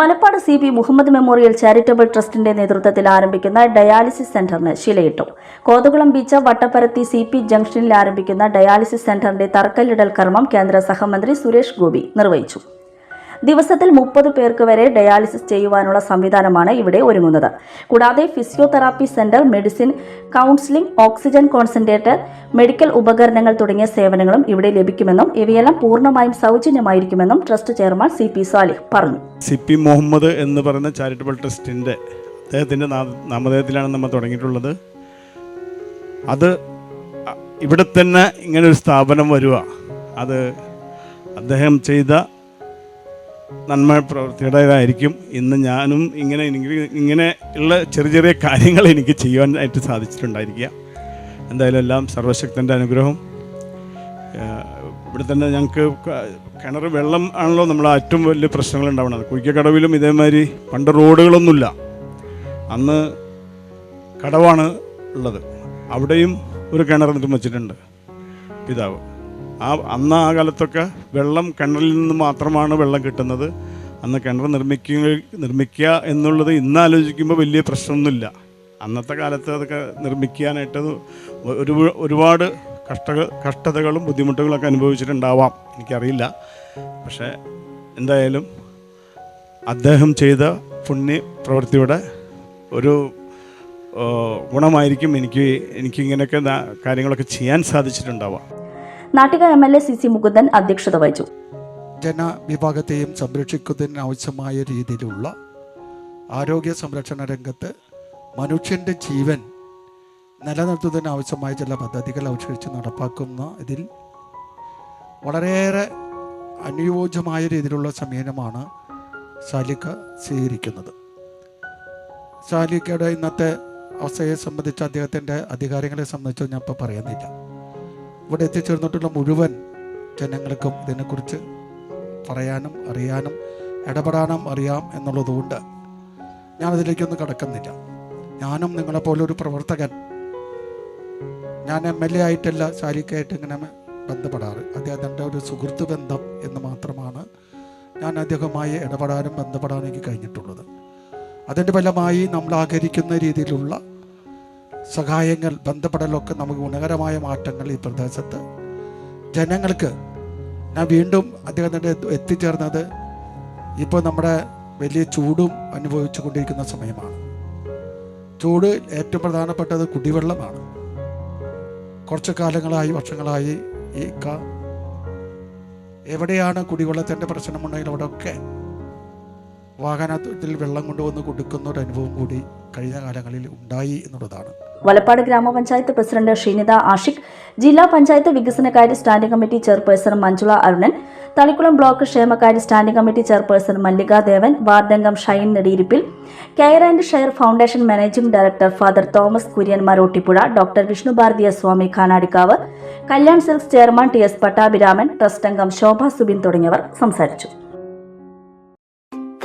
Valappad C P Muhammad memorial charitable ട്രസ്റ്റിന്റെ നേതൃത്വത്തിൽ ആരംഭിക്കുന്ന ഡയാലിസിസ് സെന്ററിന് ശിലയിട്ടു. Kothakulam beach Vattapparathi C P ജംഗ്ഷനിൽ ആരംഭിക്കുന്ന ഡയാലിസിസ് സെന്ററിന്റെ തറക്കല്ലിടൽ കർമ്മം കേന്ദ്ര സഹമന്ത്രി സുരേഷ് ഗോപി നിർവഹിച്ചു. ദിവസത്തിൽ മുപ്പത് പേർക്ക് വരെ ഡയാലിസിസ് ചെയ്യുവാനുള്ള സംവിധാനമാണ് ഇവിടെ ഒരുങ്ങുന്നത്. കൂടാതെ physiotherapy centre medicine counselling oxygen concentrator medical ഉപകരണങ്ങൾ തുടങ്ങിയ സേവനങ്ങളും ഇവിടെ ലഭിക്കുമെന്നും ഇവയെല്ലാം പൂർണമായും സൗജന്യമായിരിക്കുമെന്നും trust chairman C P Salih പറഞ്ഞു. സി പി മുഹമ്മദ് എന്ന് പറയുന്ന ചാരിറ്റബിൾ ട്രസ്റ്റിന്റെ അദ്ദേഹത്തിന്റെ നാമധേയത്തിലാണ് നമ്മൾ തുടങ്ങിയിട്ടുള്ളത്. അത് ഇവിടെ തന്നെ ഇങ്ങനെ ഒരു സ്ഥാപനം വരിക അത് അദ്ദേഹം ചെയ്ത നന്മ പ്രവൃത്തിയുടേതായിരിക്കും ഇന്ന് ഞാനും ഇങ്ങനെ ഇങ്ങനെ ഉള്ള ചെറിയ ചെറിയ കാര്യങ്ങൾ എനിക്ക് ചെയ്യുവാനായിട്ട് സാധിച്ചിട്ടുണ്ടായിരിക്കുക. എന്തായാലും എല്ലാം സർവശക്തന്റെ അനുഗ്രഹം ഇവിടെ തന്നെ ഞങ്ങൾക്ക് കിണർ വെള്ളം ആണല്ലോ നമ്മൾ ഏറ്റവും വലിയ പ്രശ്നങ്ങൾ ഉണ്ടാവുന്നത്. കുഴിക്കക്കടവിലും ഇതേമാതിരി പണ്ട് റോഡുകളൊന്നുമില്ല. അന്ന് കടവാണ് ഉള്ളത്. അവിടെയും ഒരു കിണർ നിർമ്മിച്ചിട്ടുണ്ട് പിതാവ്. ആ അന്ന് ആ കാലത്തൊക്കെ വെള്ളം കിണറിൽ നിന്ന് മാത്രമാണ് വെള്ളം കിട്ടുന്നത്. അന്ന് കിണർ നിർമ്മിക്കുക നിർമ്മിക്കുക എന്നുള്ളത് ഇന്ന് ആലോചിക്കുമ്പോൾ വലിയ പ്രശ്നമൊന്നുമില്ല. അന്നത്തെ കാലത്ത് അതൊക്കെ നിർമ്മിക്കാനായിട്ട് ഒരു ഒരുപാട് കഷ്ട കഷ്ടതകളും ബുദ്ധിമുട്ടുകളൊക്കെ അനുഭവിച്ചിട്ടുണ്ടാവാം. എനിക്കറിയില്ല. പക്ഷേ എന്തായാലും അദ്ദേഹം ചെയ്ത പുണ്യ പ്രവൃത്തിയുടെ ഒരു ഗുണമായിരിക്കും എനിക്ക് എനിക്കിങ്ങനെയൊക്കെ കാര്യങ്ങളൊക്കെ ചെയ്യാൻ സാധിച്ചിട്ടുണ്ടാവാം. Nattika M L A C C Mukundan അധ്യക്ഷത വഹിച്ചു. ജനവിഭാഗത്തെയും സംരക്ഷിക്കുന്നതിന് ആവശ്യമായ രീതിയിലുള്ള ആരോഗ്യ സംരക്ഷണ രംഗത്ത് മനുഷ്യന്റെ ജീവൻ നിലനിർത്തുന്നതിന് ആവശ്യമായ ചില പദ്ധതികൾ അവശേഷിച്ച് നടപ്പാക്കുന്ന ഇതിൽ വളരെയേറെ അനുയോജ്യമായ രീതിയിലുള്ള സമീപനമാണ് ശാലിക സ്വീകരിക്കുന്നത്. ശാലിക്കയുടെ ഇന്നത്തെ അവസ്ഥയെ സംബന്ധിച്ച് അദ്ദേഹത്തിന്റെ അധികാരങ്ങളെ സംബന്ധിച്ച് ഞാൻ ഇപ്പോൾ പറയുന്നില്ല. ഇവിടെ എത്തിച്ചേർന്നിട്ടുള്ള മുഴുവൻ ജനങ്ങൾക്കും ഇതിനെക്കുറിച്ച് പറയാനും അറിയാനും ഇടപെടാനും അറിയാം എന്നുള്ളതുകൊണ്ട് ഞാനതിലേക്കൊന്നും കടക്കുന്നില്ല. ഞാനും നിങ്ങളെപ്പോലെ ഒരു പ്രവർത്തകൻ. ഞാൻ എം എൽ എ ആയിട്ടല്ല ശാരിക്കായിട്ട് ഇങ്ങനെ ബന്ധപ്പെടാറ്. അദ്ദേഹം എന്റെ ഒരു സുഹൃത്ത് ബന്ധം എന്ന് മാത്രമാണ് ഞാൻ അദ്ദേഹവുമായി ഇടപെടാനും ബന്ധപ്പെടാനും എനിക്ക് കഴിഞ്ഞിട്ടുള്ളത്. അതിന്റെ ഫലമായി നമ്മൾ ആഗ്രഹിക്കുന്ന രീതിയിലുള്ള സഹായങ്ങൾ ബന്ധപ്പെടലൊക്കെ നമുക്ക് ഗുണകരമായ മാറ്റങ്ങൾ ഈ പ്രദേശത്ത്. ജനങ്ങൾക്ക് ഞാൻ വീണ്ടും അദ്ദേഹത്തിന്റെ എത്തിച്ചേർന്നത് ഇപ്പോൾ നമ്മുടെ വലിയ ചൂടും അനുഭവിച്ചു കൊണ്ടിരിക്കുന്ന സമയമാണ്. ചൂട് ഏറ്റവും പ്രധാനപ്പെട്ടത് കുടിവെള്ളമാണ്. കുറച്ച് കാലങ്ങളായി വർഷങ്ങളായി ഈ എവിടെയാണ് കുടിവെള്ളത്തിന്റെ പ്രശ്നമുണ്ടെങ്കിൽ അവിടെയൊക്കെ വാഹനത്തിൽ വെള്ളം കൊണ്ടുവന്ന് കൊടുക്കുന്ന ഒരു അനുഭവം കൂടി കഴിഞ്ഞ കാലങ്ങളിൽ ഉണ്ടായി എന്നുള്ളതാണ്. വലപ്പാട് ഗ്രാമപഞ്ചായത്ത് പ്രസിഡന്റ് ഷീനിത ആഷിഖ് ജില്ലാ പഞ്ചായത്ത് വികസനകാര്യ standing committee chairperson Manjula Arunan Thalikulam block ക്ഷേമകാര്യ standing committee chairperson Mallikadevan വാർഡംഗം Shine Nediyirippil care and share foundation managing director father Thomas Kurian Marottipuzha doctor Vishnu Bharatiya Swami Kanadikkavu Kalyan silks chairman T S Pattabhiraman trust അംഗം ശോഭ സുബിൻ തുടങ്ങിയവർ സംസാരിച്ചു.